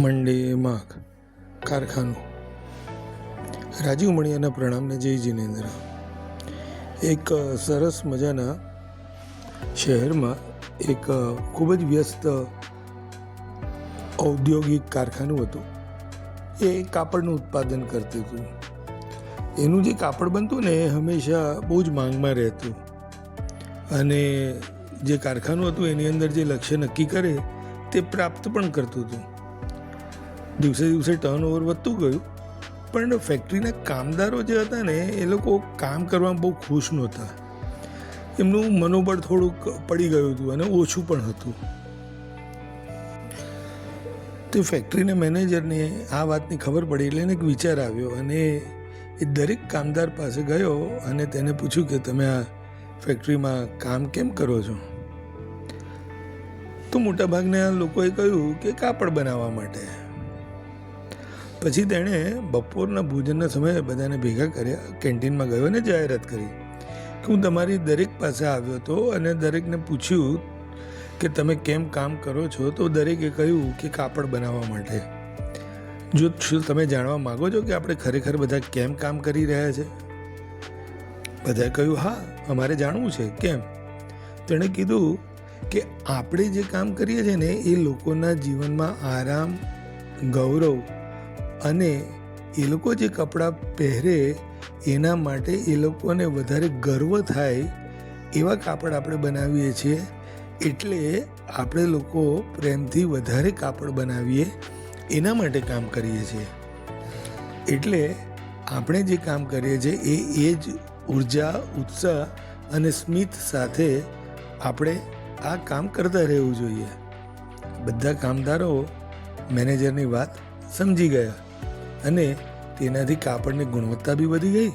મંડી માગ કારખાનું. રાજીવ મણિયાના પ્રણામને જય જિનેન્દ્ર. એક સરસ મજાના શહેરમાં એક ખૂબ જ વ્યસ્ત ઔદ્યોગિક કારખાનું હતું. એ કાપડનું ઉત્પાદન કરતું હતું. એનું જે કાપડ બનતું ને એ હંમેશા બહુ જ માંગમાં રહેતું. અને જે કારખાનું હતું એની અંદર જે લક્ષ્ય નક્કી કરે તે પ્રાપ્ત પણ કરતું હતું. દિવસે દિવસે ટર્નઓવર વધતું ગયું. પણ ફેક્ટરીના કામદારો જે હતા ને, એ લોકો કામ કરવામાં બહુ ખુશ નહોતા. એમનું મનોબળ થોડુંક પડી ગયું હતું અને ઓછું પણ હતું. તે ફેક્ટરીના મેનેજરને આ વાતની ખબર પડી એટલે એને એક વિચાર આવ્યો અને એ દરેક કામદાર પાસે ગયો અને તેને પૂછ્યું કે તમે આ ફેક્ટરીમાં કામ કેમ કરો છો? તો મોટાભાગના લોકોએ કહ્યું કે કાપડ બનાવવા માટે. પછી તેણે બપોરના ભોજનના સમયે બધાને ભેગા કર્યા, કેન્ટીનમાં ગયો અને જાહેરાત કરી કે હું તમારી દરેક પાસે આવ્યો હતો અને દરેકને પૂછ્યું કે તમે કેમ કામ કરો છો? તો દરેકે કહ્યું કે કાપડ બનાવવા માટે. જો શું તમે જાણવા માગો છો કે આપણે ખરેખર બધા કેમ કામ કરી રહ્યા છે? બધાએ કહ્યું, હા, અમારે જાણવું છે. કેમ? તેણે કીધું કે આપણે જે કામ કરીએ છીએ ને, એ લોકોના જીવનમાં આરામ, ગૌરવ અને એ લોકો જે કપડાં પહેરે એના માટે એ લોકોને વધારે ગર્વ થાય એવા કાપડ આપણે બનાવીએ છીએ. એટલે આપણે લોકો પ્રેમથી વધારે કાપડ બનાવીએ, એના માટે કામ કરીએ છીએ. એટલે આપણે જે કામ કરીએ છીએ એ એ જ ઊર્જા, ઉત્સાહ અને સ્મિત સાથે આપણે આ કામ કરતા રહેવું જોઈએ. બધા કામદારો, મેનેજરની વાત સમજી ગયા. અને તેનાથી કાપડની ગુણવત્તા બી વધી ગઈ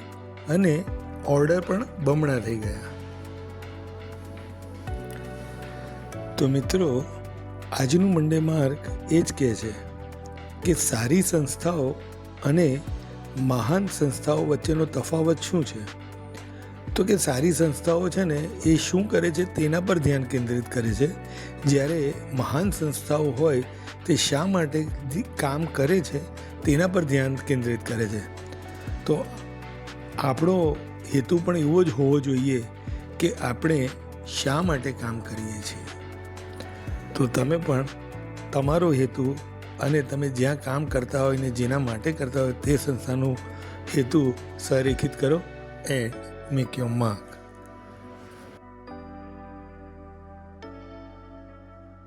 અને ઓર્ડર પણ બમણા થઈ ગયા. તો મિત્રો, આજનું મંડે માર્ક એ જ કહે છે કે સારી સંસ્થાઓ અને મહાન સંસ્થાઓ વચ્ચેનો તફાવત શું છે? તો કે સારી સંસ્થાઓ છે ને, એ શું કરે છે તેના પર ધ્યાન કેન્દ્રિત કરે છે. જ્યારે મહાન સંસ્થાઓ હોય, તે શા માટે કામ કરે છે તેના પર ધ્યાન કેન્દ્રિત કરે છે. તો આપણો હેતુ પણ એવો જ હોવો જોઈએ કે આપણે શા માટે કામ કરીએ છીએ. તો તમે પણ તમારો હેતુ અને તમે જ્યાં કામ કરતા હોય ને જેના માટે કરતા હોય તે સંસ્થાનું હેતુ સંરેખિત કરો. And make your mark.